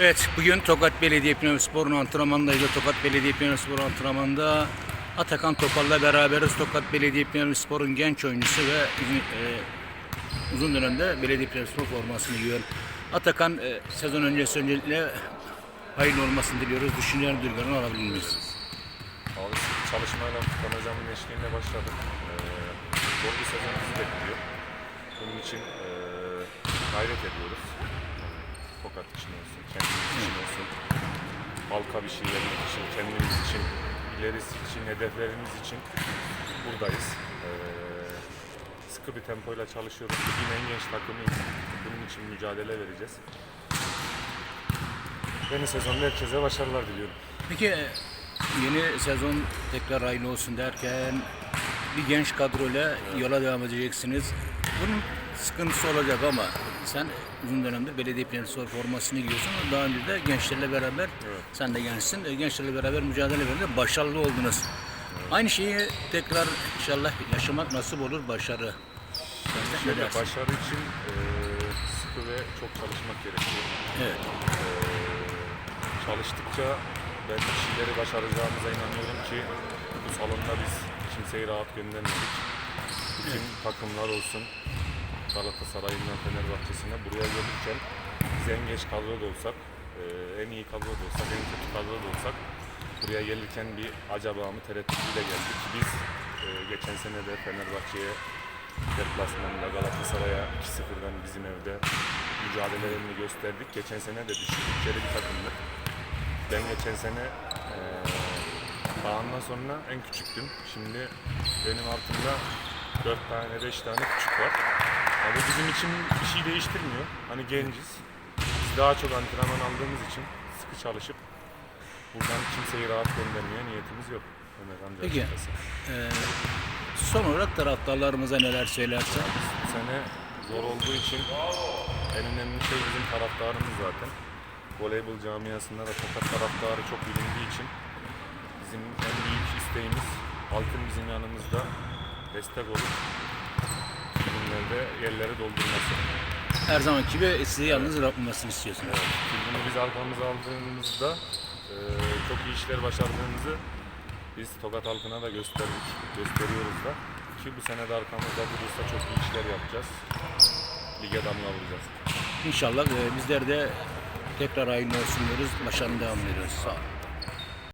Evet, bugün Tokat Belediye Piyanospor'un antrenmanındayız. Tokat Belediye Piyanospor antrenmanında Atakan Topal'la beraberiz. Tokat Belediye Piyanospor'un genç oyuncusu ve e, uzun dönemde Belediye Piyanospor formasını giyiyor. Atakan e, sezon öncesi öncelikle hayırlı olmasını diliyoruz. Düşüncelerini, duygularını alabilir miyiz? Abi çalışmayla Furkan Hocam'ın eşliğinde başladık. Ee, zor bir sezon bizi bekliyor. Bunun için ee, gayret ediyoruz. Tokat için olsun, kendimiz için olsun. Halka bir şey vermek için, kendimiz için, ilerisi için, hedeflerimiz için buradayız. Ee, sıkı bir tempoyla çalışıyoruz. Ligin en genç takımıyız. Bunun için mücadele vereceğiz. Yeni sezonda herkese başarılar diliyorum. Peki e, yeni sezon tekrar hayırlı olsun derken bir genç kadroyla yola devam edeceksiniz. Bunun sıkıntısı olacak ama sen uzun dönemde belediye piyanosu formasını giyiyorsun. Daha önce de gençlerle beraber sen de gençsin. e, Gençlerle beraber mücadele verdi. Başarılı oldunuz. Aynı şeyi tekrar inşallah yaşamak nasip olur başarı. De Şöyle dersin? başarı için eee, sıkı ve çok çalışmak gerekiyor. Evet. Eee, çalıştıkça ben şeyleri başaracağımıza inanıyorum ki bu salonda biz kimseyi rahat göndermedik. Bütün takımlar olsun Galatasaray'ından Fenerbahçe'sine buraya gelirken biz en geç kadroda olsak, eee, en iyi kadroda olsak, en kötü kadroda olsak buraya gelirken bir acaba mı tereddütüyle geldik. Biz eee, geçen sene de Fenerbahçe'ye deplasmanda Galatasaray'a 2-0'dan bizim evde mücadelelerini gösterdik. Geçen sene de düşük bütçeli bir takımdık. Ben geçen sene eee Kaan'dan sonra en küçüktüm. Şimdi benim altımda 4 tane 5 tane küçük var. Bu bizim için bir şey değiştirmiyor. Hani genciz. Biz daha çok antrenman aldığımız için sıkı çalışıp buradan kimseyi rahat göndermeye niyetimiz yok. Ömer amca Peki. açıkçası. E, son olarak taraftarlarımıza neler söylersen? Bu sene zor olduğu için en önemli şey bizim taraftarımız zaten. Voleybol camiasında da Tokat taraftarı çok bilindiği için bizim en büyük isteğimiz halkın bizim yanımızda destek olup tribünlerde yerleri doldurması. Her zaman gibi sizi yalnız bırakmamasını istiyorsunuz. Tribünü biz arkamıza aldığımızda e, çok iyi işler başardığımızı biz Tokat halkına da gösterdik, gösteriyoruz da. Ki bu sene de arkamızda durursa çok iyi işler yapacağız. Lige damga vuracağız. İnşallah e, bizler de tekrar hayırlı olsun diyoruz. Başarılı devam ediyoruz. Sağ olun.